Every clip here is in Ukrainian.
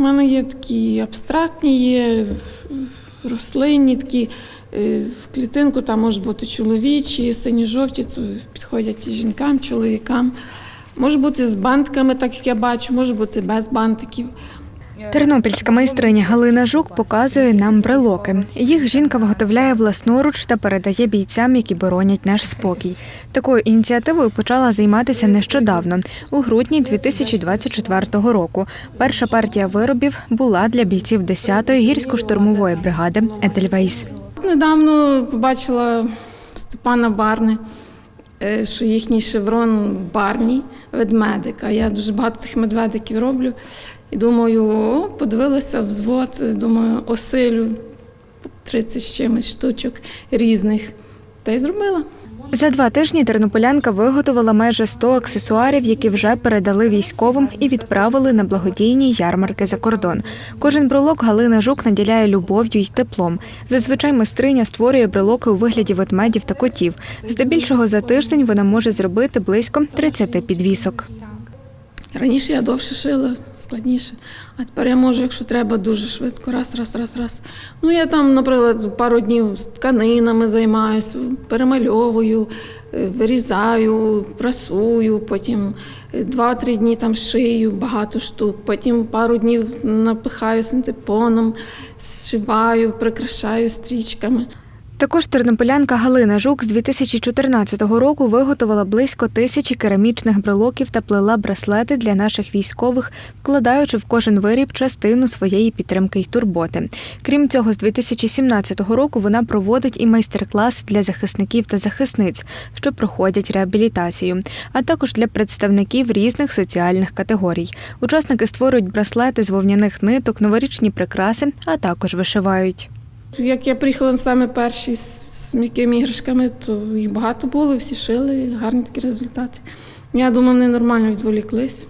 У мене є такі абстрактні, є рослинні, такі е, в клітинку там можуть бути чоловічі, сині-жовті, це підходять і жінкам, чоловікам. Може бути з бантиками, так як я бачу, може бути без бантиків. Тернопільська майстриня Галина Жук показує нам брелоки. Їх жінка виготовляє власноруч та передає бійцям, які боронять наш спокій. Такою ініціативою почала займатися нещодавно, у грудні 2024 року. Перша партія виробів була для бійців 10-ї гірсько-штурмової бригади Едельвейс. Недавно побачила Степана Барни, що їхній шеврон Барні, ведмедик. А я дуже багато тих медведиків роблю. І думаю, о, подивилася взвод, думаю, осилю 30 з чимось штучок різних. Та й зробила. За два тижні тернополянка виготовила майже 100 аксесуарів, які вже передали військовим і відправили на благодійні ярмарки за кордон. Кожен брелок Галина Жук наділяє любов'ю й теплом. Зазвичай майстриня створює брелоки у вигляді ведмедів та котів. Здебільшого за тиждень вона може зробити близько 30 підвісок. Раніше я довше шила, складніше. А тепер я можу, якщо треба, дуже швидко. Раз, раз, раз, раз. Ну, я там, наприклад, пару днів з тканинами займаюся, перемальовую, е, вирізаю, прасую, потім е, два-три дні там шию багато штук, потім пару днів напихаю синтепоном, зшиваю, прикрашаю стрічками. Також тернополянка Галина Жук з 2014 року виготовила близько тисячі керамічних брелоків та плела браслети для наших військових, вкладаючи в кожен виріб частину своєї підтримки й турботи. Крім цього, з 2017 року вона проводить і майстер-клас для захисників та захисниць, що проходять реабілітацію, а також для представників різних соціальних категорій. Учасники створюють браслети з вовняних ниток, новорічні прикраси, а також вишивають. Як я приїхала саме перші з, м'якими іграшками, то їх багато було, всі шили, гарні такі результати. Я думаю, вони нормально відволіклись.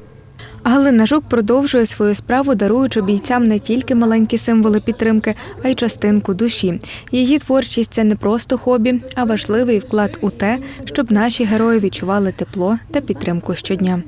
Галина Жук продовжує свою справу, даруючи бійцям не тільки маленькі символи підтримки, а й частинку душі. Її творчість це не просто хобі, а важливий вклад у те, щоб наші герої відчували тепло та підтримку щодня.